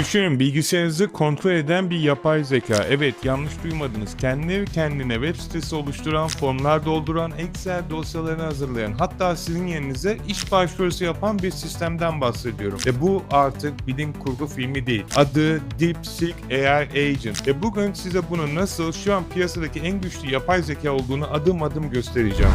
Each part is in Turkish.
Düşünün bilgisayarınızı kontrol eden bir yapay zeka. Evet yanlış duymadınız. Kendi kendine web sitesi oluşturan, formlar dolduran, Excel dosyalarını hazırlayan, hatta sizin yerinize iş başvurusu yapan bir sistemden bahsediyorum. Ve bu artık bilim kurgu filmi değil. Adı DeepSeek AI Agent. Ve bugün size bunu nasıl şu an piyasadaki en güçlü yapay zeka olduğunu adım adım göstereceğim.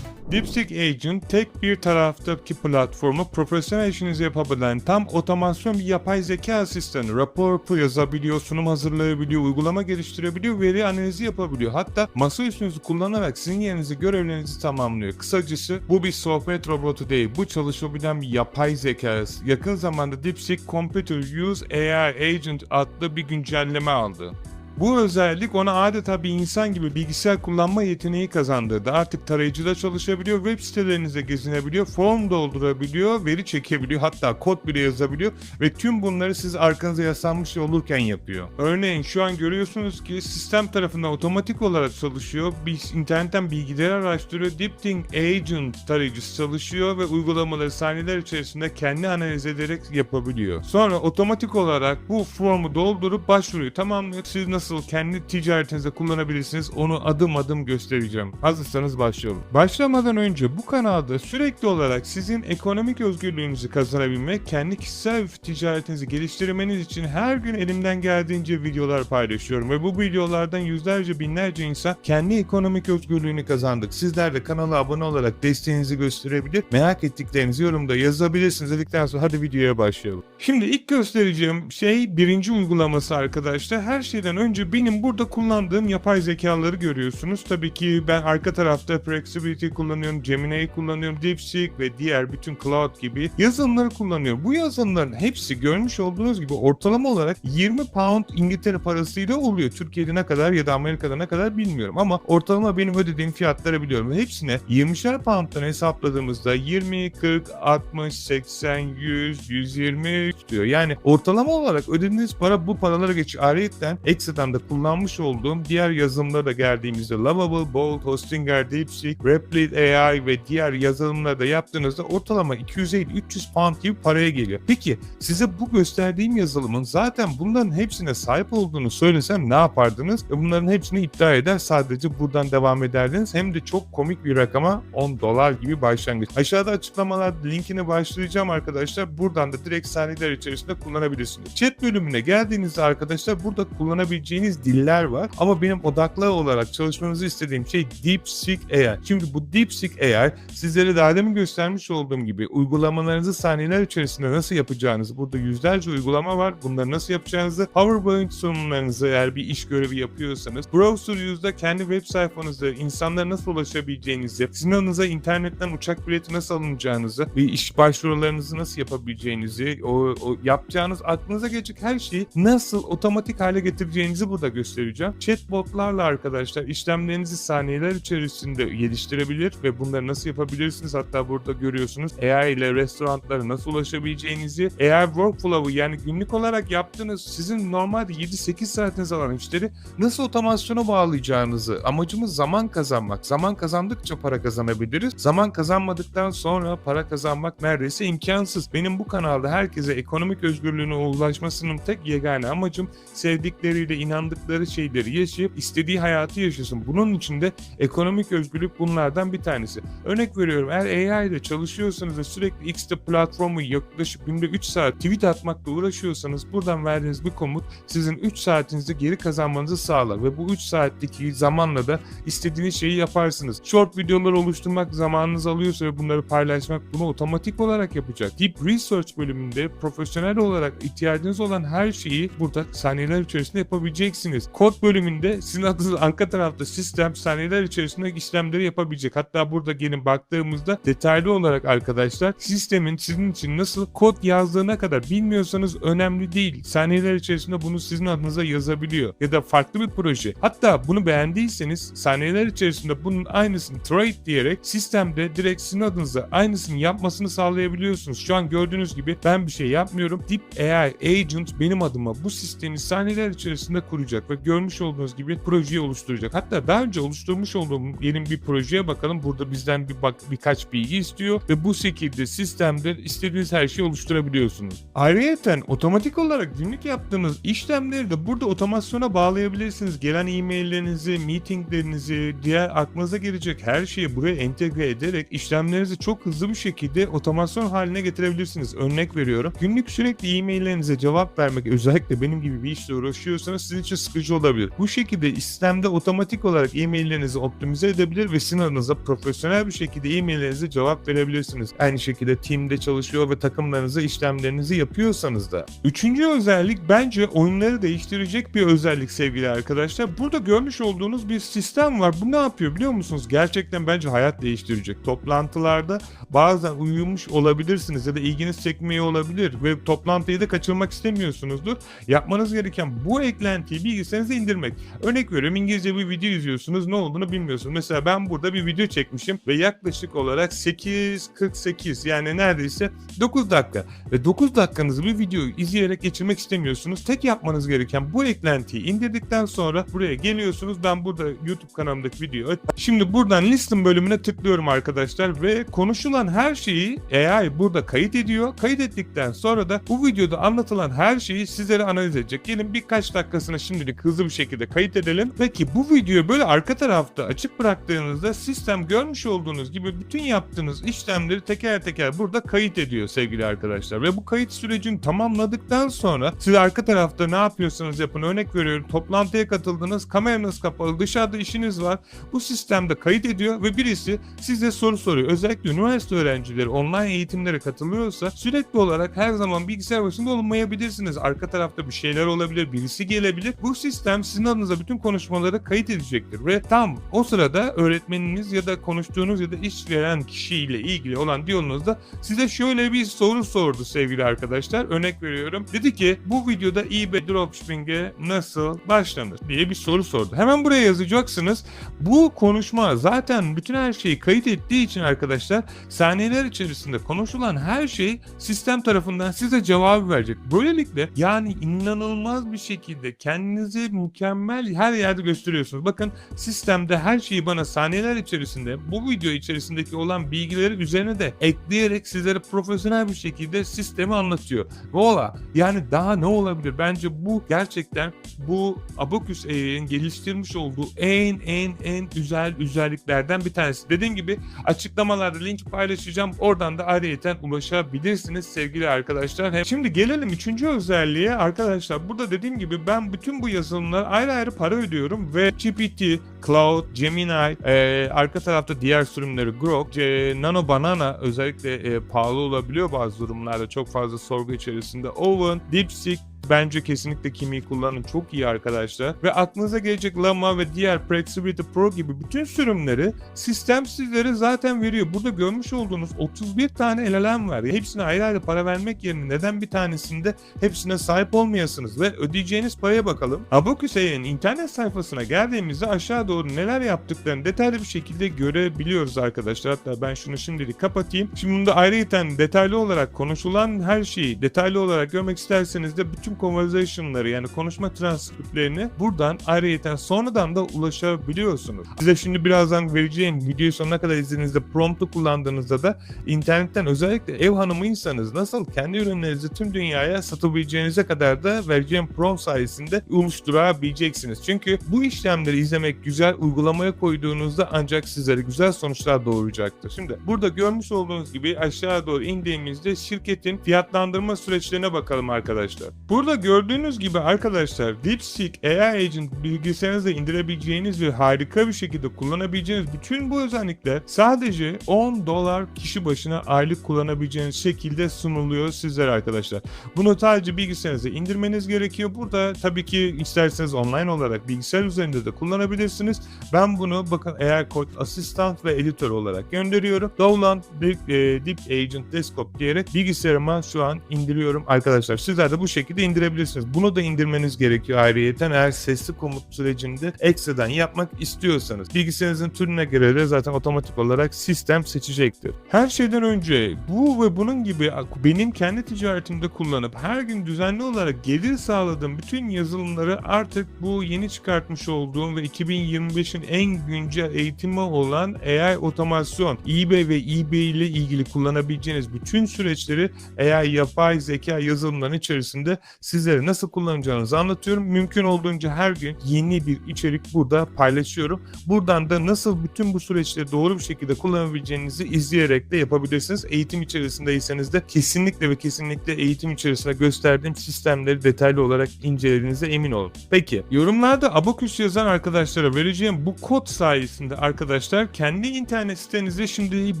DeepSeek Agent tek bir taraftaki platformu profesyonel işinizi yapabilen tam otomasyon bir yapay zeka asistanı. Rapor yazabiliyor, sunum hazırlayabiliyor, uygulama geliştirebiliyor, veri analizi yapabiliyor. Hatta masa üstünüzü kullanarak sizin yerinizi görevlerinizi tamamlıyor. Kısacası bu bir sohbet robotu değil. Bu çalışabilen bir yapay zeka. Yakın zamanda DeepSeek Computer Use AI Agent adlı bir güncelleme aldı. Bu özellik ona adeta bir insan gibi bilgisayar kullanma yeteneği kazandırdı. Artık tarayıcıda çalışabiliyor, web sitelerinize gezinebiliyor, form doldurabiliyor, veri çekebiliyor, hatta kod bile yazabiliyor ve tüm bunları siz arkanıza yaslanmış olurken yapıyor. Örneğin şu an görüyorsunuz ki sistem tarafından otomatik olarak çalışıyor. Bir internetten bilgileri araştırıyor. DeepThink Agent tarayıcısı çalışıyor ve uygulamaları saniyeler içerisinde kendi analiz ederek yapabiliyor. Sonra otomatik olarak bu formu doldurup başvuruyu tamamlıyor. Siz nasıl kendi ticaretinizde kullanabilirsiniz onu adım adım göstereceğim. Hazırsanız başlayalım. Başlamadan önce bu kanalda sürekli olarak sizin ekonomik özgürlüğünüzü kazanabilmek, kendi kişisel ticaretinizi geliştirmeniz için her gün elimden geldiğince videolar paylaşıyorum ve bu videolardan yüzlerce binlerce insan kendi ekonomik özgürlüğünü kazandık. Sizler de kanala abone olarak desteğinizi gösterebilir, merak ettiklerinizi yorumda yazabilirsiniz dedikten sonra hadi videoya başlayalım. Şimdi ilk göstereceğim şey birinci uygulaması arkadaşlar. Her şeyden önce benim burada kullandığım yapay zekaları görüyorsunuz. Tabii ki ben arka tarafta Flexibility kullanıyorum, Gemini'yi kullanıyorum, DeepSeek ve diğer bütün cloud gibi yazılımları kullanıyorum. Bu yazılımların hepsi görmüş olduğunuz gibi ortalama olarak 20 pound İngiltere parasıyla oluyor. Türkiye'de ne kadar ya da Amerika'da ne kadar bilmiyorum ama ortalama benim ödediğim fiyatları biliyorum. Hepsine 20'şer pound'dan hesapladığımızda 20, 40, 60, 80, 100, 120 diyor. Yani ortalama olarak ödediğiniz para bu paralara geçiyor. Ayrıca ekstradan da kullanmış olduğum diğer yazılımlara da geldiğimizde Lovable, Bolt, Hostinger, DeepSeek, Replit AI ve diğer yazılımları da yaptığınızda ortalama 250-300 pound gibi paraya geliyor. Peki size bu gösterdiğim yazılımın zaten bunların hepsine sahip olduğunu söylesem ne yapardınız? E bunların hepsini iptal eder sadece buradan devam ederdiniz. Hem de çok komik bir rakama 10 dolar gibi başlangıç. Aşağıda açıklamalar linkini başlayacağım arkadaşlar. Buradan da direkt saniyeler içerisinde kullanabilirsiniz. Chat bölümüne geldiğinizde arkadaşlar burada kullanabileceğiniz diller var. Ama benim odaklı olarak çalışmanızı istediğim şey DeepSeek AI. Şimdi bu DeepSeek AI sizlere daha demin göstermiş olduğum gibi uygulamalarınızı saniyeler içerisinde nasıl yapacağınızı burada yüzlerce uygulama var. Bunları nasıl yapacağınızı PowerPoint sunumlarınızı eğer bir iş görevi yapıyorsanız Browser Use'da kendi web sayfanızda insanlara nasıl ulaşabileceğinizi, sizin adınıza internetten uçak bileti nasıl alınacağınızı ve iş başvurularınızı nasıl yapabileceğinizi, o, o yapacağınız aklınıza gelecek her şeyi nasıl otomatik hale getireceğinizi burada göstereceğim. Chatbotlarla arkadaşlar işlemlerinizi saniyeler içerisinde geliştirebilir ve bunları nasıl yapabilirsiniz hatta burada görüyorsunuz AI ile restoranlara nasıl ulaşabileceğinizi, AI workflow'u yani günlük olarak yaptığınız sizin normalde 7-8 saatiniz alan işleri nasıl otomasyona bağlayacağınızı amacımız zaman kazanmak. Zaman kazandıkça para kazanabiliriz. Zaman kazanmadıktan sonra para kazanmak neredeyse imkansız. Benim bu kanalda herkese ekonomik özgürlüğüne ulaşmasının tek yegane amacım sevdikleriyle inandıkları şeyleri yaşayıp istediği hayatı yaşasın. Bunun için de ekonomik özgürlük bunlardan bir tanesi. Örnek veriyorum eğer AI ile çalışıyorsanız ve sürekli X'te platformu yaklaşık günde 3 saat tweet atmakla uğraşıyorsanız buradan verdiğiniz bir komut sizin 3 saatinizi geri kazanmanızı sağlar ve bu 3 saatteki zamanla da istediğiniz şeyi yaparsınız. Short videolar oluşturmak zamanınız alıyorsa ve bunları paylaşmak bunu otomatik olarak yapacak. Deep Research bölümünde profesyonel olarak ihtiyacınız olan her şeyi burada saniyeler içerisinde yapabileceksiniz. Kod bölümünde sizin adınız arka tarafta sistem saniyeler içerisinde işlemleri yapabilecek. Hatta burada gelin baktığımızda detaylı olarak arkadaşlar sistemin sizin için nasıl kod yazdığına kadar bilmiyorsanız önemli değil. Saniyeler içerisinde bunu sizin adınıza yazabiliyor. Ya da farklı bir proje. Hatta bunu beğendiyseniz saniyeler içerisinde bunun aynısını trade diyerek sistemde direkt sizin adınıza aynısını yapmasını sağlayabiliyorsunuz. Şu an gördüğünüz gibi ben bir şey yapmıyorum. Deep AI Agent benim adıma bu sistemi saniyeler içerisinde kuracak ve görmüş olduğunuz gibi projeyi oluşturacak. Hatta daha önce oluşturmuş olduğum yeni bir projeye bakalım. Burada bizden bir bak birkaç bilgi istiyor ve bu şekilde sistemde istediğiniz her şeyi oluşturabiliyorsunuz. Ayrıca otomatik olarak günlük yaptığınız işlemleri de burada otomasyona bağlayabilirsiniz. Gelen e-maillerinizi, meetinglerinizi, diğer aklınıza gelecek her şeyi buraya entegre ederek işlemlerinizi çok hızlı bir şekilde otomasyon haline getirebilirsiniz. Örnek veriyorum. Günlük sürekli e-maillerinize cevap vermek özellikle benim gibi bir işle uğraşıyorsanız sizin için sıkıcı olabilir. Bu şekilde sistemde otomatik olarak e-maillerinizi optimize edebilir ve sizin adınıza profesyonel bir şekilde e-maillerinize cevap verebilirsiniz. Aynı şekilde teamde çalışıyor ve takımlarınıza işlemlerinizi yapıyorsanız da. Üçüncü özellik bence oyunları değiştirecek bir özellik sevgili arkadaşlar. Burada görmüş olduğunuz bir sistem var. Bu ne yapıyor biliyor musunuz? Gerçekten bence hayat değiştirecek. Toplantılarda bazen uyumuş olabilirsiniz ya da ilginiz çekmiyor olabilir ve toplantıyı da kaçırmak istemiyorsunuzdur. Yapmanız gereken bu eklentiyi bilgisayarınıza indirmek. Örnek veriyorum İngilizce bir video izliyorsunuz ne olduğunu bilmiyorsunuz. Mesela ben burada bir video çekmişim ve yaklaşık olarak 8.48 yani neredeyse 9 dakika. Ve 9 dakikanızı bir videoyu izleyerek geçirmek istemiyorsunuz. Tek yapmanız gereken bu eklentiyi indirdikten sonra buraya geliyorsunuz. Ben burada YouTube kanalımdaki videoyu Şimdi buradan listen bölümüne tıklıyorum arkadaşlar ve konuşulan her şeyi AI burada kayıt ediyor. Kayıt ettikten sonra da bu videoda anlatılan her şeyi sizlere analiz edecek. Gelin birkaç dakikasına şimdilik hızlı bir şekilde kayıt edelim. Peki bu videoyu böyle arka tarafta açık bıraktığınızda sistem görmüş olduğunuz gibi bütün yaptığınız işlemleri teker teker burada kayıt ediyor sevgili arkadaşlar. Ve bu kayıt sürecini tamamladıktan sonra siz arka tarafta ne yapıyorsanız yapın. Örnek veriyorum toplantıya katıldınız, kameranız kapalı, dışarıda işiniz var. Bu sistemde kayıt ediyor ve birisi size soru soruyor. Özellikle üniversite öğrencileri online eğitimlere katılıyorsa sürekli olarak her zaman bilgisayar başında olmayabilirsiniz. Arka tarafta bir şeyler olabilir, birisi gelebilir. Bu sistem sizin adınıza bütün konuşmaları kayıt edecektir ve tam o sırada öğretmeniniz ya da konuştuğunuz ya da iş veren kişiyle ilgili olan diyaloğunuzda size şöyle bir soru sordu sevgili arkadaşlar. Örnek veriyorum. Dedi ki bu videoda eBay dropshipping'e nasıl başlanır diye bir soru sordu. Hemen buraya yazacaksınız. Bu konuşma zaten bütün her şeyi kayıt ettiği için arkadaşlar saniyeler içerisinde konuşulan her şey sistem tarafından size cevabı verecek. Böylelikle yani inanılmaz bir şekilde kendinizi mükemmel her yerde gösteriyorsunuz. Bakın sistemde her şeyi bana saniyeler içerisinde bu video içerisindeki olan bilgileri üzerine de ekleyerek sizlere profesyonel bir şekilde sistemi anlatıyor. Voila yani daha ne olabilir? Bence bu gerçekten bu Abacus AI'nin geliştirmiş olduğu en en en güzel özelliklerden bir tanesi. Dediğim gibi açıklamalarda link paylaşacağım. Oradan da ayrıyeten ulaşabilirsiniz sevgili arkadaşlar. Şimdi gelelim üçüncü özelliğe arkadaşlar. Burada dediğim gibi ben bütün bu yazılımlara ayrı ayrı para ödüyorum ve GPT, Cloud, Gemini, e, arka tarafta diğer sürümleri Grok, e, Nano Banana özellikle e, pahalı olabiliyor bazı durumlarda çok fazla sorgu içerisinde. Owen, DeepSeek, Bence kesinlikle Kimi'yi kullanın. Çok iyi arkadaşlar. Ve aklınıza gelecek Llama ve diğer Flexibility Pro gibi bütün sürümleri sistem sizlere zaten veriyor. Burada görmüş olduğunuz 31 tane LLM var. Hepsine ayrı ayrı para vermek yerine neden bir tanesinde hepsine sahip olmayasınız ve ödeyeceğiniz paraya bakalım. Abacus AI'nin internet sayfasına geldiğimizde aşağı doğru neler yaptıklarını detaylı bir şekilde görebiliyoruz arkadaşlar. Hatta ben şunu şimdilik kapatayım. Şimdi bunda ayrıyeten detaylı olarak konuşulan her şeyi detaylı olarak görmek isterseniz de bütün conversation'ları yani konuşma transkriptlerini buradan ayrıyeten sonradan da ulaşabiliyorsunuz. Size şimdi birazdan vereceğim videoyu sonuna kadar izlediğinizde promptu kullandığınızda da internetten özellikle ev hanımıysanız nasıl kendi ürünlerinizi tüm dünyaya satabileceğinize kadar da vereceğim prompt sayesinde oluşturabileceksiniz. Çünkü bu işlemleri izlemek güzel uygulamaya koyduğunuzda ancak sizlere güzel sonuçlar doğuracaktır. Şimdi burada görmüş olduğunuz gibi aşağı doğru indiğimizde şirketin fiyatlandırma süreçlerine bakalım arkadaşlar. Burada gördüğünüz gibi arkadaşlar DeepSeek AI Agent bilgisayarınızda indirebileceğiniz ve harika bir şekilde kullanabileceğiniz bütün bu özellikler sadece 10 dolar kişi başına aylık kullanabileceğiniz şekilde sunuluyor sizlere arkadaşlar. Bunu sadece bilgisayarınıza indirmeniz gerekiyor. Burada tabii ki isterseniz online olarak bilgisayar üzerinde de kullanabilirsiniz. Ben bunu bakın AI Code asistan ve editör olarak gönderiyorum. Download e, Deep Agent Desktop diyerek bilgisayarıma şu an indiriyorum arkadaşlar. Sizler de bu şekilde indirebilirsiniz. Bunu da indirmeniz gerekiyor ayrıyeten eğer sesli komut sürecinde ekstradan yapmak istiyorsanız. Bilgisayarınızın türüne göre de zaten otomatik olarak sistem seçecektir. Her şeyden önce bu ve bunun gibi benim kendi ticaretimde kullanıp her gün düzenli olarak gelir sağladığım bütün yazılımları artık bu yeni çıkartmış olduğum ve 2025'in en güncel eğitimi olan AI otomasyon, eBay ve eBay ile ilgili kullanabileceğiniz bütün süreçleri AI yapay zeka yazılımların içerisinde sizlere nasıl kullanacağınızı anlatıyorum. Mümkün olduğunca her gün yeni bir içerik burada paylaşıyorum. Buradan da nasıl bütün bu süreçleri doğru bir şekilde kullanabileceğinizi izleyerek de yapabilirsiniz. Eğitim içerisindeyseniz de kesinlikle ve kesinlikle eğitim içerisinde gösterdiğim sistemleri detaylı olarak incelediğinize emin olun. Peki yorumlarda Abacus yazan arkadaşlara vereceğim bu kod sayesinde arkadaşlar kendi internet sitenizde şimdi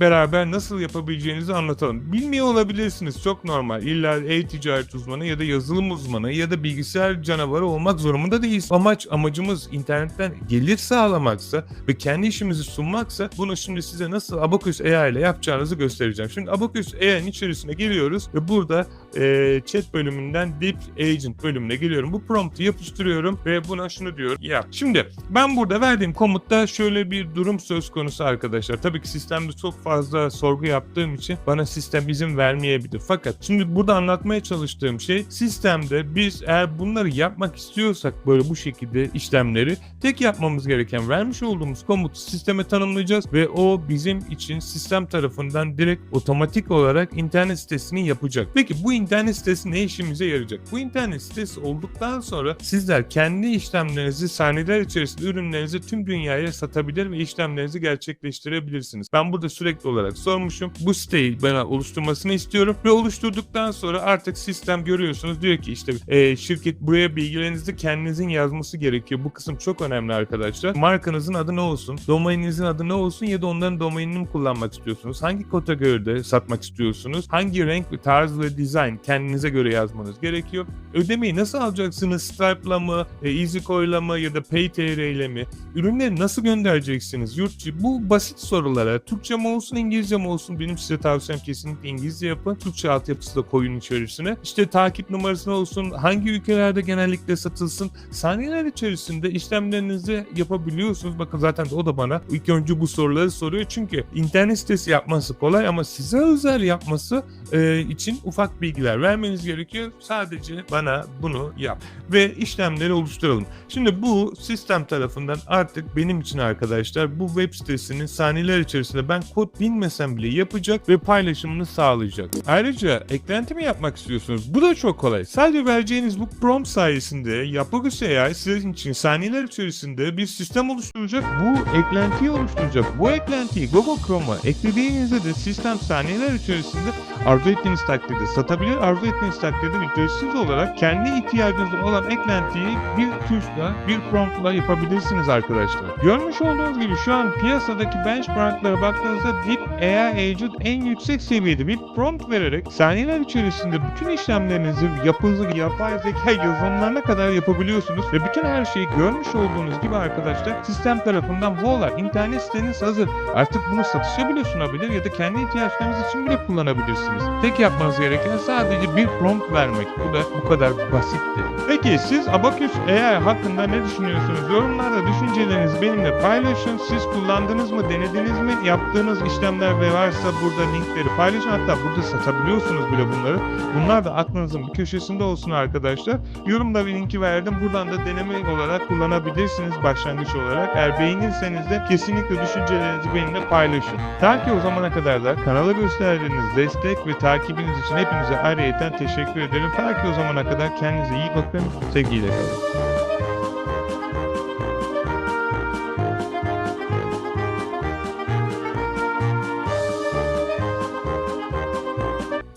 beraber nasıl yapabileceğinizi anlatalım. Bilmiyor olabilirsiniz çok normal. İlla e-ticaret uzmanı ya da yazılım uzmanı ya da bilgisayar canavarı olmak zorunda değiliz. Amaç amacımız internetten gelir sağlamaksa ve kendi işimizi sunmaksa bunu şimdi size nasıl Abacus AI ile yapacağınızı göstereceğim. Şimdi Abacus AI'nin içerisine geliyoruz ve burada e, chat bölümünden Deep Agent bölümüne geliyorum. Bu promptu yapıştırıyorum ve buna şunu diyorum. Yap. Şimdi ben burada verdiğim komutta şöyle bir durum söz konusu arkadaşlar. Tabii ki sistemde çok fazla sorgu yaptığım için bana sistem izin vermeyebilir. Fakat şimdi burada anlatmaya çalıştığım şey sistemde biz eğer bunları yapmak istiyorsak böyle bu şekilde işlemleri tek yapmamız gereken vermiş olduğumuz komutu sisteme tanımlayacağız ve o bizim için sistem tarafından direkt otomatik olarak internet sitesini yapacak. Peki bu internet sitesi ne işimize yarayacak? Bu internet sitesi olduktan sonra sizler kendi işlemlerinizi saniyeler içerisinde ürünlerinizi tüm dünyaya satabilir ve işlemlerinizi gerçekleştirebilirsiniz. Ben burada sürekli olarak sormuşum. Bu siteyi bana oluşturmasını istiyorum ve oluşturduktan sonra artık sistem görüyorsunuz diyor ki işte e, şirket buraya bilgilerinizi kendinizin yazması gerekiyor. Bu kısım çok önemli arkadaşlar. Markanızın adı ne olsun? Domaininizin adı ne olsun ya da onların domainini mi kullanmak istiyorsunuz? Hangi kategoride satmak istiyorsunuz? Hangi renk, tarz ve dizayn kendinize göre yazmanız gerekiyor. Ödemeyi nasıl alacaksınız? Stripe'la mı, e, EasyCoin'la mı ya da PayTR ile mi? Ürünleri nasıl göndereceksiniz? Yurtçı bu basit sorulara Türkçe mi olsun İngilizce mi olsun benim size tavsiyem kesinlikle İngilizce yapın. Türkçe altyapısı da koyun içerisine. İşte takip numarası ne olsun? Hangi ülkelerde genellikle satılsın? Saniyeler içerisinde işlemlerinizi yapabiliyorsunuz. Bakın zaten o da bana ilk önce bu soruları soruyor. Çünkü internet sitesi yapması kolay ama size özel yapması e, için ufak bilgiler vermeniz gerekiyor. Sadece bana bunu yap ve işlemleri oluşturalım. Şimdi bu sistem tarafından artık benim için arkadaşlar bu web sitesinin saniyeler içerisinde ben kod bilmesem bile yapacak ve paylaşımını sağlayacak. Ayrıca eklenti mi yapmak istiyorsunuz? Bu da çok kolay. Sadece vereceğiniz bu prompt sayesinde Yapagos AI sizin için saniyeler içerisinde bir sistem oluşturacak. Bu eklentiyi oluşturacak. Bu eklentiyi Google Chrome'a eklediğinizde de sistem saniyeler içerisinde arzu ettiğiniz takdirde satabilir. Arzu ettiğiniz takdirde ücretsiz olarak kendi ihtiyacınız olan eklentiyi bir tuşla, bir promptla yapabilirsiniz arkadaşlar. Görmüş olduğunuz gibi şu an piyasadaki benchmarklara baktığınızda Deep AI Agent en yüksek seviyede bir prompt vererek saniyeler içerisinde bütün işlemlerinizi yapınızı yapay zeka yazılımlarına kadar yapabiliyorsunuz ve bütün her şeyi görmüş olduğunuz gibi arkadaşlar sistem tarafından voila internet siteniz hazır. Artık bunu satışa bile sunabilir ya da kendi ihtiyaçlarınız için bile kullanabilirsiniz. Tek yapmanız gereken sadece bir prompt vermek. Bu da bu kadar basitti. Peki siz Abacus AI hakkında ne düşünüyorsunuz? Yorumlarda düşüncelerinizi benimle paylaşın. Siz kullandınız mı, denediniz mi? Yaptığınız işlemler ve varsa burada linkleri paylaşın. Hatta burada satabiliyorsunuz bile bunları. Bunlar da aklınızın bir köşesinde olsun arkadaşlar. Yorumda bir linki verdim. Buradan da deneme olarak kullanabilirsiniz başlangıç olarak. Eğer beğenirseniz de kesinlikle düşüncelerinizi benimle paylaşın. Ta ki o zamana kadar da kanala gösterdiğiniz destek ve takibiniz için hepinize ayrıyeten teşekkür ederim. Ta ki o zamana kadar kendinize iyi bakın. Sevgiyle kalın.